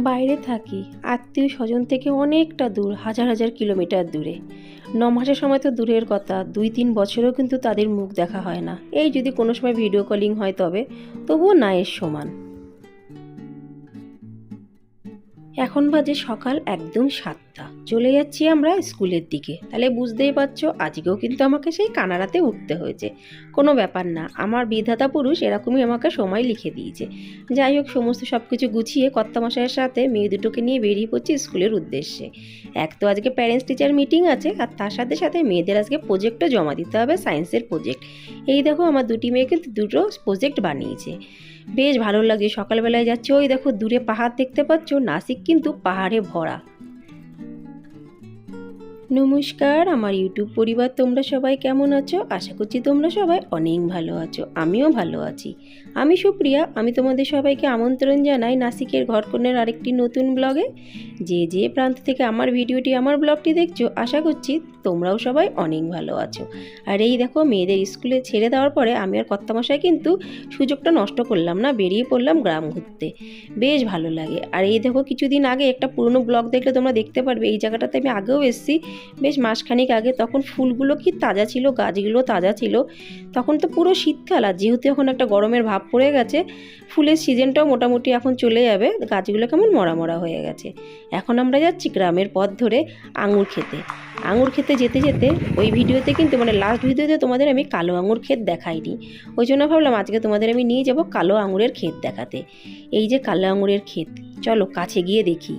বাইরে থাকি। আত্মীয় স্বজন থেকে অনেকটা দূর, হাজার হাজার কিলোমিটার দূরে। ন মাসের সময় তো দূরের কথা, দুই তিন বছরেও কিন্তু তাদের মুখ দেখা হয় না। এই যদি কোনো সময় ভিডিও কলিং হয় তবে, তবুও না এর সমান। এখন বাজে সকাল একদম সাতটা। চলে যাচ্ছি আমরা স্কুলের দিকে। তাহলে বুঝতেই পারছ, আজকেও কিন্তু আমাকে সেই কানাড়াতে উঠতে হয়েছে। কোনো ব্যাপার না, আমার বিধাতা পুরুষ এরকমই আমাকে সময় লিখে দিয়েছে। যাই হোক, সমস্ত সব কিছু গুছিয়ে কর্তামশাইয়ের সাথে মেয়ে দুটোকে নিয়ে বেরিয়ে পড়ছি স্কুলের উদ্দেশ্যে। এক তো আজকে প্যারেন্টস টিচার মিটিং আছে, আর তার সাথে সাথে মেয়েদের আজকে প্রজেক্টও জমা দিতে হবে সায়েন্সের প্রজেক্ট এই দেখো, আমার দুটি মেয়ে কিন্তু দুটো প্রজেক্ট বানিয়েছে। বেশ ভালো লাগে। সকালবেলায় যাচ্ছে, ওই দেখো দূরে পাহাড় দেখতে পাচ্ছ? নাসিক কিন্তু পাহাড়ে ভরা। নমস্কার, আমার ইউটিউব পরিবার তোমরা সবাই কেমন আছো? আশা করছি তোমরা সবাই অনেক ভালো আছো, আমিও ভালো আছি। আমি সুপ্রিয়া, আমি তোমাদের সবাইকে আমন্ত্রণ জানাই নাসিকের ঘরকন্যার আরেকটি নতুন ব্লগে। যে যে প্রান্ত থেকে আমার ভিডিওটি, আমার ব্লগটি দেখছ, আশা করছি তোমরাও সবাই অনেক ভালো আছো। আর এই দেখো, মেয়েদের স্কুলে ছেড়ে দেওয়ার পরে আমি আর কর্তামশাই কিন্তু সুযোগটা নষ্ট করলাম না, বেরিয়ে পড়লাম গ্রাম ঘুরতে। বেশ ভালো লাগে। আর এই দেখো, কিছুদিন আগে একটা পুরনো ব্লগ দেখলে তোমরা দেখতে পারবে, এই জায়গাটাতে আমি আগেও এসেছি। বেশ মাসখানিক আগে তখন ফুলগুলো কি তাজা ছিল, গাছগুলো তাজা ছিল, তখন তো পুরো শীতকাল আর যেহেতু এখন একটা গরমের ভাব পড়ে গেছে, ফুলের সিজনটাও মোটামুটি এখন চলে যাবে, গাছগুলো কেমন মরা মরা হয়ে গেছে। এখন আমরা যাচ্ছি গ্রামের পথ ধরে আঙুর খেতে। আঙুর খেতে যেতে যেতে ওই ভিডিওতে কিন্তু মানে লাস্ট ভিডিওতে তোমাদের আমি কালো আঙুর ক্ষেত দেখাইনি। ওই জন্য ভাবলাম আজকে তোমাদের আমি নিয়ে যাব কালো আঙুরের ক্ষেত দেখাতে। এই যে কালো আঙুরের ক্ষেত, চলো কাছে গিয়ে দেখি।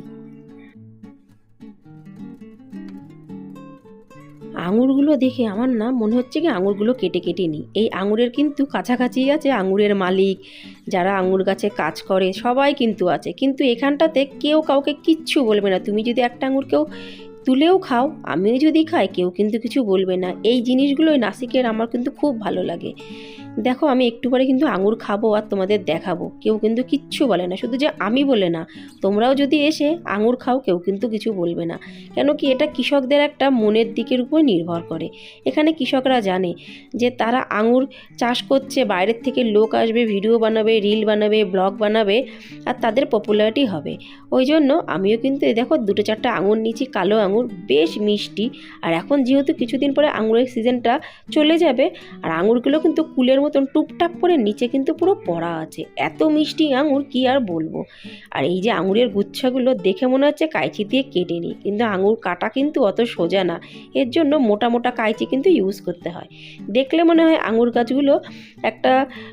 আঙুরগুলো দেখে আমার না মনে হচ্ছে কি আঙুরগুলো কেটে কেটে নিই। এই আঙুরের কিন্তু কাছাকাছি আছে আঙুরের মালিক, যারা আঙুর গাছে কাজ করে, সবাই কিন্তু আছে। কিন্তু এখানটাতে কেউ কাউকে কিচ্ছু বলবে না। তুমি যদি একটা আঙুর কেউ তুলেও খাও, আমিও যদি খাই, কেউ কিন্তু কিছু বলবে না। এই জিনিসগুলোই নাসিকের আমার কিন্তু খুব ভালো লাগে। দেখো, আমি একটু পরে কিন্তু আঙুর খাব আর তোমাদের দেখাবো। কেউ কিন্তু কিচ্ছু বলে না, শুধু যে আমি বলে না, তোমরাও যদি এসে আঙুর খাও, কেউ কিন্তু কিছু বলবে না। কেন কি এটা কৃষকদের একটা মনের দিকের উপর নির্ভর করে। এখানে কৃষকরা জানে যে তারা আঙুর চাষ করছে, বাইরের থেকে লোক আসবে, ভিডিও বানাবে, রিল বানাবে, ব্লগ বানাবে, আর তাদের পপুলারিটি হবে। ওই জন্য আমিও কিন্তু দেখো, দুটো চারটে আঙুর নিয়েছি, কালো আঙুর, বেশ মিষ্টি। আর এখন যেহেতু কিছুদিন পরে আঙুরের সিজনটা চলে যাবে, আর আঙুরগুলো কিন্তু কুলের মতন টুপটাপ করে নিচে কিন্তু পুরো পড়া আছে। এত মিষ্টি আঙুর, কি আর বলব? আর এই যে আঙুরের গুচ্ছাগুলো দেখে মনে হচ্ছে কাইচি দিয়ে কেটে নিই। কিন্তু আঙুর কাটা কিন্তু অত সোজা না। এর জন্য মোটা মোটা কাইচি কিন্তু ইউজ করতে হয়। দেখলে মনে হয় আঙুর গাছগুলো একটা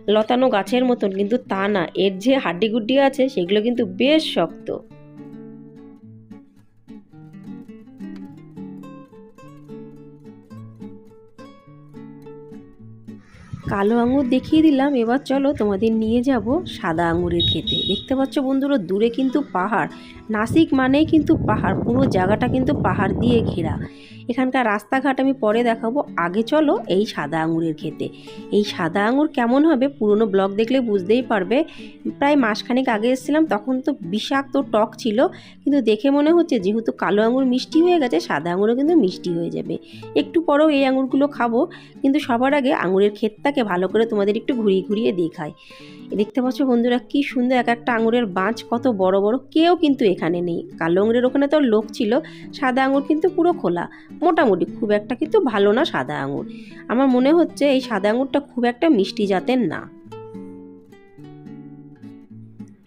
লতানো গাছের মতন, কিন্তু তা না। এর যে হাড্ডি গুড্ডি আছে, সেগুলো কিন্তু বেশ শক্ত। কালো আঙুর দেখিয়ে দিলাম, এবার চলো তোমাদের নিয়ে যাব সাদা আঙুরের খেতে দেখতে পাচ্ছ বন্ধুরা, দূরে কিন্তু পাহাড়। নাসিক মানেই কিন্তু পাহাড়, পুরো জায়গাটা কিন্তু পাহাড় দিয়ে ঘেরা। এখানকার রাস্তাঘাট আমি পরে দেখাবো। আগে চলো এই সাদা আঙুরের খেতে এই সাদা আঙুর কেমন হবে পুরনো ব্লগ দেখলে বুঝতেই পারবে। প্রায় মাসখানেক আগে এসেছিলাম, তখন তো বিষাক্ত টক ছিল। কিন্তু দেখে মনে হচ্ছে যেহেতু কালো আঙুর মিষ্টি হয়ে গেছে, সাদা আঙুরও কিন্তু মিষ্টি হয়ে যাবে। একটু পরেও এই আঙুরগুলো খাব, কিন্তু সবার আগে আঙুরের ক্ষেতটাকে ভালো করে তোমাদের একটু ঘুরিয়ে ঘুরিয়ে দেখায় দেখতে পাচ্ছ বন্ধুরা, কি সুন্দর এক একটা আঙুরের বাঁচ, কত বড় বড়, কেউ কিন্তু এখানে নেই। কালো আঙুরের ওখানে তো লোক ছিল। সাদা আঙুর কিন্তু পুরো খোলা। মোটামুটি খুব একটা কিন্তু ভালো না সাদা আঙুর। আমার মনে হচ্ছে এই সাদা আঙুরটা খুব একটা মিষ্টি জাতের না।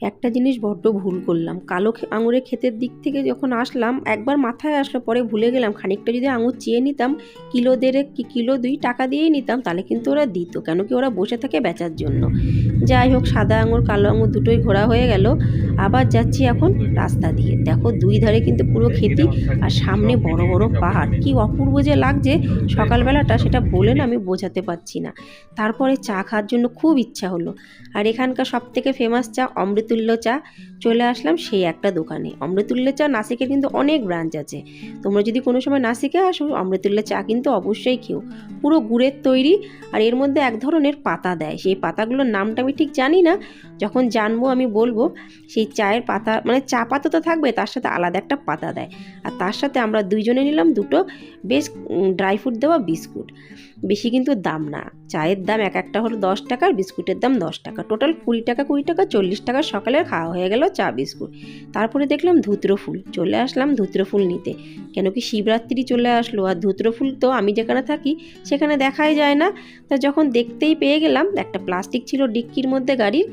একটা জিনিস বড্ড ভুল করলাম। কালো আঙুরের ক্ষেতের দিক থেকে যখন আসলাম, একবার মাথায় আসলো পরে ভুলে গেলাম। খানিকটা যদি আঙুর চেয়ে নিতাম, কিলো দেড়েক কি কিলো দুই টাকা দিয়েই নিতাম, তাহলে কিন্তু ওরা দিত, কেন কি ওরা বসে থাকে বেচার জন্য। যাই হোক, সাদা আঙুর, কালো আঙুর দুটোই ঘোরা হয়ে গেল। আবার যাচ্ছি এখন রাস্তা দিয়ে। দেখো, দুই ধারে কিন্তু পুরো খেতি আর সামনে বড় বড় পাহাড়। কি অপূর্ব যে লাগছে, সকালবেলাটা সেটা বলে না, আমি বোঝাতে পারছি না। তারপরে চা খাওয়ার জন্য খুব ইচ্ছা হলো। আর এখানকার সব থেকে ফেমাস চা অমৃতুল্য চা চলে আসলাম সেই একটা দোকানে। অমৃতুল্য চা নাসিকের কিন্তু অনেক ব্রাঞ্চ আছে। তোমরা যদি কোনো সময় নাসিকে আসো অমৃতুল্য চা কিন্তু অবশ্যই খেও। পুরো গুড়ের তৈরি আর এর মধ্যে এক ধরনের পাতা দেয়। সেই পাতাগুলোর নামটা আমি ঠিক জানি না। যখন জানব আমি বলব, সেই চায়ের পাতা মানে চা পাতা তো থাকবে, তার সাথে আলাদা একটা পাতা দেয়। আর তার সাথে আমরা দুইজনে নিলাম দুটো বেশ ড্রাই ফ্রুট দেওয়া বিস্কুট। বেশি কিন্তু দাম না। চায়ের দাম এক একটা হলো দশ টাকা, আর বিস্কুটের দাম দশ টাকা। টোটাল কুড়ি টাকা কুড়ি টাকা, চল্লিশ টাকা সকালের খাওয়া হয়ে গেল চা, বিস্কুট। তারপরে দেখলাম ধুত্র ফুল। চলে আসলাম ধুত্র ফুল নিতে। কেন কি শিবরাত্রি চলে আসলো, আর ধুত্র ফুল তো আমি যেখানে থাকি, সেখানে দেখাই যায় না। তা যখন দেখতেই পেয়ে গেলাম, একটা প্লাস্টিক ছিল ডিক্কির মধ্যে গাড়ির,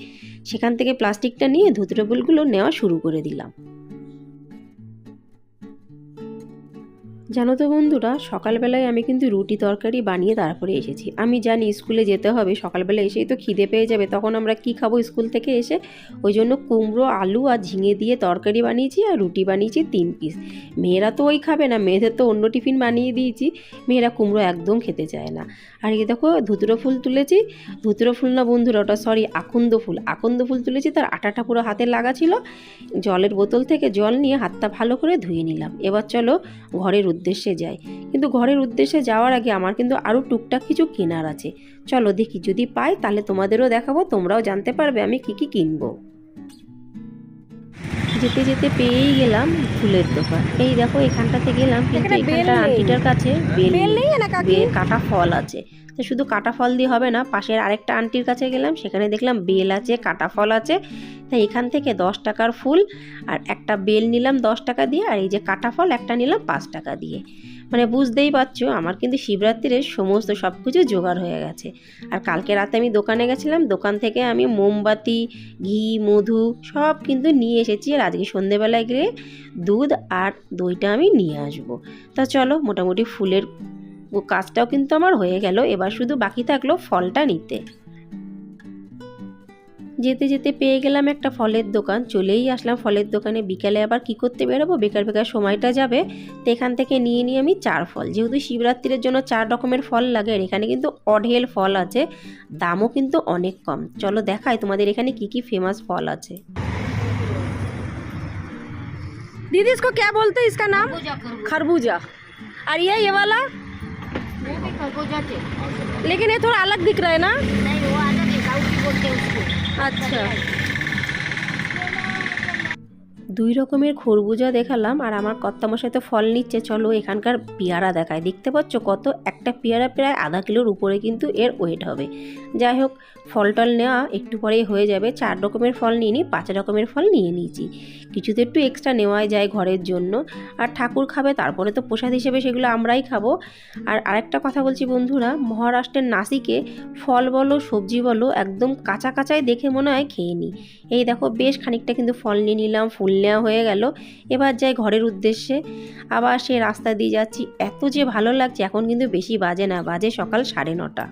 সেখান থেকে প্লাস্টিকটা নিয়ে ধুত্র ফুলগুলো নেওয়া শুরু করে দিলাম। জানো তো বন্ধুরা, সকালবেলায় আমি কিন্তু রুটি তরকারি বানিয়ে তারপরে এসেছি। আমি জানি স্কুলে যেতে হবে, সকালবেলা এসেই তো খিদে পেয়ে যাবে। তখন আমরা কি খাব স্কুল থেকে এসে? ওই জন্য কুমড়ো, আলু আর ঝিঙে দিয়ে তরকারি বানিয়েছি আর রুটি বানিয়েছি তিন পিস মেয়েরা তো ওই খাবে না, মেয়েদের তো অন্য টিফিন বানিয়ে দিয়েছি। মেয়েরা কুমড়ো একদম খেতে চায় না। আর এই দেখো ধুতুরো ফুল তুলেছি। ধুতুরো ফুল না বন্ধুরা, ওটা সরি আকন্দ ফুল। আকন্দ ফুল তুলেছি, তার আটাটা পুরো হাতে লাগা ছিল। জলের বোতল থেকে জল নিয়ে হাতটা ভালো করে ধুয়ে নিলাম। এবার চলো ঘরের উদ্দেশ্যে যাই। কিন্তু ঘরের উদ্দেশ্যে যাওয়ার আগে আমার কিন্তু আরও টুকটাক কিছু কেনার আছে। চলো দেখি, যদি পাই তাহলে তোমাদেরও দেখাবো, তোমরাও জানতে পারবে আমি কি কি কিনবো। যেতে যেতে পেয়েই গেলাম ফুলের দোকান। এই দেখো এখানটাতে গেলাম কিন্তু এখানটা আন্টিটার কাছে বেল কাটা ফল আছে। তো শুধু কাটা ফল দিয়ে হবে না পাশের আরেকটা আন্টির কাছে গেলাম সেখানে দেখলাম বেল আছে কাটা ফল আছে। তাই এখান থেকে দশ টাকার ফুল আর একটা বেল নিলাম দশ টাকা দিয়ে আর এই যে কাটা ফল একটা নিলাম পাঁচ টাকা দিয়ে। মানে বুঝতেই পারছ, আমার কিন্তু শিবরাত্রির সমস্ত সব কিছু জোগাড় হয়ে গেছে। আর কালকে রাতে আমি দোকানে গেছিলাম, দোকান থেকে আমি মোমবাতি, ঘি, মধু সব কিন্তু নিয়ে এসেছি আর আজকে সন্ধেবেলায় গিয়ে দুধ আর দইটা আমি নিয়ে আসব। তা চলো, মোটামুটি ফুলের কাজটাও কিন্তু আমার হয়ে গেল, এবার শুধু বাকি থাকল ফলটা নিতে। যেতে যেতে পেয়ে গেলাম একটা ফলের দোকান চলেই আসলাম ফলের দোকানে বিকালে আবার কি করতে বেরোবো বেকার বেকার সময়টা যাবে তো এখান থেকে নিয়ে নিই আমি চার ফল যেহেতু শিবরাত্রির জন্য চার রকমের ফল লাগে আর এখানে কিন্তু অঢেল ফল আছে দামও কিন্তু অনেক কম চলো দেখাই তোমাদের এখানে কি কি ফেমাস ফল আছে दीदी इसको क्या बोलते हैं इसका नाम खरबूजा खरबूजा खरबूजा और ये ये वाला वो भी खरबूजा थे लेकिन ये थोड़ा अलग दिख रहा है ना नहीं वो अलग है काउची बोलते हैं उसको আচ্ছা। দুই রকমের খরবুজা দেখালাম আর আমার কর্তামশাই তো ফল নিচ্ছে। চলো এখানকার পেয়ারা দেখায় দেখতে পাচ্ছ কত? একটা পেয়ারা প্রায় আধা কিলোর উপরে কিন্তু এর ওয়েট হবে। যাই হোক ফল টল নেওয়া একটু পরেই হয়ে যাবে। চার রকমের ফল নিয়ে নিই পাঁচ রকমের ফল নিয়ে নিয়েছি। কিছু তো একটু এক্সট্রা নেওয়াই যায় ঘরের জন্য। আর ঠাকুর খাবে, তারপরে তো প্রসাদ হিসেবে সেগুলো আমরাই খাব। আর আরেকটা কথা বলছি বন্ধুরা, মহারাষ্ট্রের নাসিকে ফল বলো, সবজি বলো, একদম কাঁচা কাঁচাই দেখে মনে হয় খেয়ে নিই এই দেখো, বেশ খানিকটা কিন্তু ফল নিয়ে নিলাম, ফুল নেওয়া হয়ে গেল। এবার যাই ঘরের উদ্দেশ্যে। আবার সে রাস্তা দিয়ে যাচ্ছি। এত যে ভালো লাগছে, এখন কিন্তু বেশি বাজে না। বাজে সকাল সাড়ে নটা।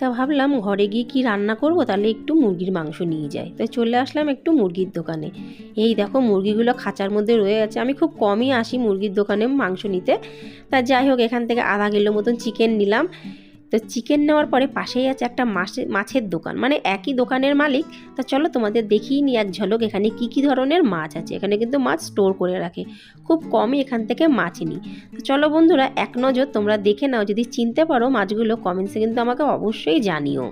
তা ভাবলাম ঘরে গিয়ে কি রান্না করব? তাহলে একটু মুরগির মাংস নিয়ে যাই। তো চলে আসলাম একটু মুরগির দোকানে। এই দেখো মুরগিগুলো খাঁচার মধ্যে রয়ে আছে আমি খুব কমই আসি মুরগির দোকানে মাংস নিতে। তা যাই হোক, এখান থেকে আধা কিলো মতন চিকেন নিলাম। তো চিকেন নেওয়ার পরে পাশেই আছে একটা মাছে মাছের দোকান। মানে একই দোকানের মালিক। তা চলো তোমাদের দেখিয়ে নিই এক ঝলক এখানে কি কি ধরনের মাছ আছে। এখানে কিন্তু মাছ স্টোর করে রাখে। খুব কমই এখান থেকে মাছ নিই তো চলো বন্ধুরা, এক নজর তোমরা দেখে নাও। যদি চিনতে পারো মাছগুলো কমেন্টসে কিন্তু আমাকে অবশ্যই জানিও।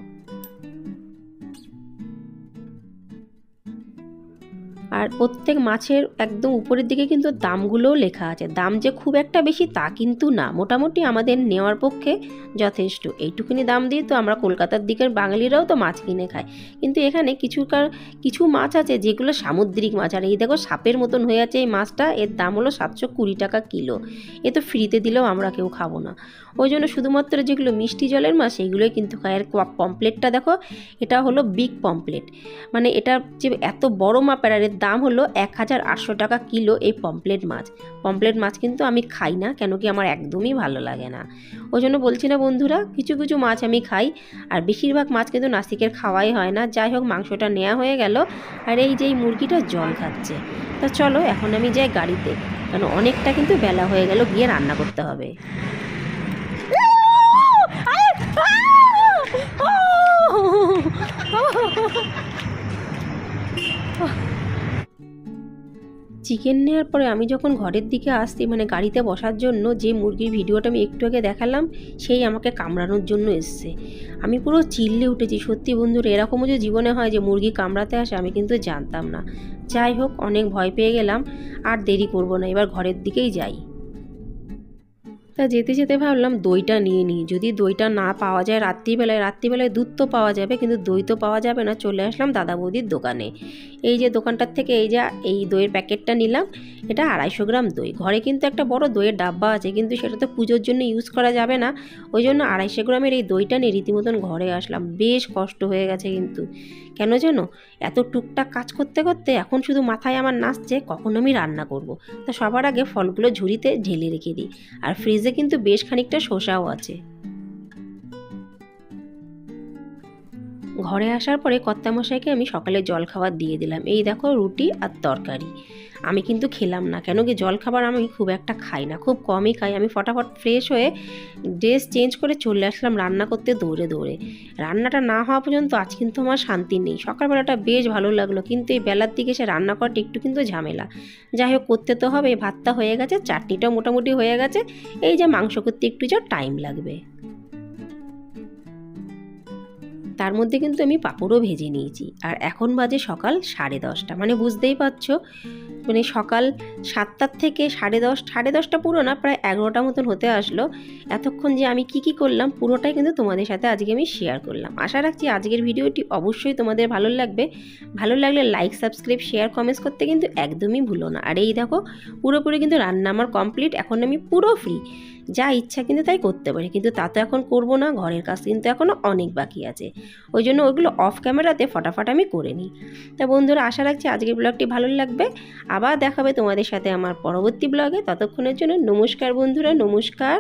আর প্রত্যেক মাছের একদম উপরের দিকে কিন্তু দামগুলোও লেখা আছে। দাম যে খুব একটা বেশি তা কিন্তু না। মোটামুটি আমাদের নেওয়ার পক্ষে যথেষ্ট। এইটুকুনি দাম দিয়ে তো আমরা কলকাতার দিকের বাঙালিরাও তো মাছ কিনে খাই কিন্তু এখানে কিছু কার- কিছু মাছ আছে যেগুলো সামুদ্রিক মাছ। আর এই দেখো সাপের মতন হয়ে আছে এই মাছটা। এর দাম হলো সাতশো কুড়ি টাকা কিলো। এ তো ফ্রিতে দিলেও আমরা কেউ খাব না। ওই জন্য শুধুমাত্র যেগুলো মিষ্টি জলের মাছ সেইগুলোই কিন্তু খায়। আর পমপ্লেটটা দেখো, এটা হলো বিগ পমপ্লেট। মানে এটা যে এত বড় মাপের আর এর দাম হলো এক হাজার আটশো টাকা কিলো এই পমপ্লেট মাছ। পমপ্লেট মাছ কিন্তু আমি খাই না কেন কি আমার একদমই ভালো লাগে না। ওই জন্য বলছি না বন্ধুরা, কিছু কিছু মাছ আমি খাই, আর বেশিরভাগ মাছ কিন্তু নাসিকের খাওয়াই হয় না। যাই হোক, মাংসটা নেওয়া হয়ে গেল, আর এই যে এই মুরগিটা জল খাচ্ছে। তা চলো, এখন আমি যাই গাড়িতে কারণ অনেকটা কিন্তু বেলা হয়ে গেল, গিয়ে রান্না করতে হবে। চিকেন নেওয়ার পরে আমি যখন ঘরের দিকে আসছি মানে গাড়িতে বসার জন্য যে মুরগির ভিডিওটা আমি একটু আগে দেখালাম, সেই আমাকে কামড়ানোর জন্য এসছে। আমি পুরো চিল্লে উঠেছি। সত্যি বন্ধুর, এরকমও যে জীবনে হয় যে মুরগি কামড়াতে আসে, আমি কিন্তু জানতাম না। যাই হোক, অনেক ভয় পেয়ে গেলাম। আর দেরি করব না, এবার ঘরের দিকেই যাই। তা যেতে যেতে ভাবলাম দইটা নিয়ে নিই। যদি দইটা না পাওয়া যায় রাত্রিবেলায় রাত্রিবেলায় দুধ তো পাওয়া যাবে, কিন্তু দই তো পাওয়া যাবে না, চলে আসলাম দাদা বৌদির দোকানে। এই যে দোকানটার থেকে এই যে এই দইয়ের প্যাকেটটা নিলাম, এটা আড়াইশো গ্রাম দই। ঘরে কিন্তু একটা বড় দইয়ের ডাব্বা আছে, কিন্তু সেটা তো পুজোর জন্য ইউজ করা যাবে না। ওই জন্য আড়াইশো গ্রামের এই দইটা নিয়ে রীতিমতন ঘরে আসলাম। বেশ কষ্ট হয়ে গেছে কিন্তু। কেন যেন এত টুকটাক কাজ করতে করতে এখন শুধু মাথায় আমার নাচছে, কখন আমি রান্না করব। তা সবার আগে ফলগুলো ঝুড়িতে ঢেলে রেখে দিই। আর ফ্রিজে কিন্তু বেশ খানিকটা শসাও আছে। ঘরে আসার পরে কর্তামশাইকে আমি সকালে জল খাবার দিয়ে দিলাম। এই দেখো রুটি আর তরকারি। আমি কিন্তু খেলাম না। কেন কি জল খাবার আমি খুব একটা খাই না, খুব কমই খাই। আমি ফটাফট ফ্রেশ হয়ে ড্রেস চেঞ্জ করে চলে আসলাম রান্না করতে দৌড়ে দৌড়ে। রান্নাটা না হওয়া পর্যন্ত আজ কিন্তু আমার শান্তি নেই। সকালবেলাটা বেশ ভালো লাগল, কিন্তু এই বেলার দিকে সে রান্না করাটা একটু কিন্তু ঝামেলা। যাই হোক, করতে তো হবে। ভাতটা হয়ে গেছে, চাটনিটাও মোটামুটি হয়ে গেছে। এই যে মাংস করতে একটু যা টাইম লাগবে। তার মধ্যে কিন্তু আমি পাঁপড়ও ভেজে নিয়েছি। আর এখন বাজে সকাল সাড়ে দশটা। মানে বুঝতেই পারছ? মানে সকাল সাতটার থেকে সাড়ে দশ, সাড়ে দশটা পুরো না, প্রায় এগারোটা মতন হতে আসলো। এতক্ষণ যে আমি কি কি করলাম, পুরোটাই কিন্তু তোমাদের সাথে আজকে আমি শেয়ার করলাম। আশা রাখছি আজকের ভিডিওটি অবশ্যই তোমাদের ভালো লাগবে। ভালো লাগলে লাইক সাবস্ক্রাইব শেয়ার কমেন্টস করতে কিন্তু একদমই ভুলো না। আর এই দেখো, পুরোপুরি কিন্তু রান্না আমার কমপ্লিট এখন আমি পুরো ফ্রি যা ইচ্ছা কিন্তু তাই করতে পারি। কিন্তু তা তো এখন করব না, ঘরের কাজ কিন্তু এখনও অনেক বাকি আছে। ওই জন্য ওইগুলো অফ ক্যামেরাতে ফটাফট আমি করে নিই। তা বন্ধুরা, আশা রাখছি আজকের ব্লগটি ভালো লাগবে। আবার দেখাবে তোমাদের সাথে আমার পরবর্তী ব্লগে ততক্ষণের জন্য নমস্কার বন্ধুরা নমস্কার।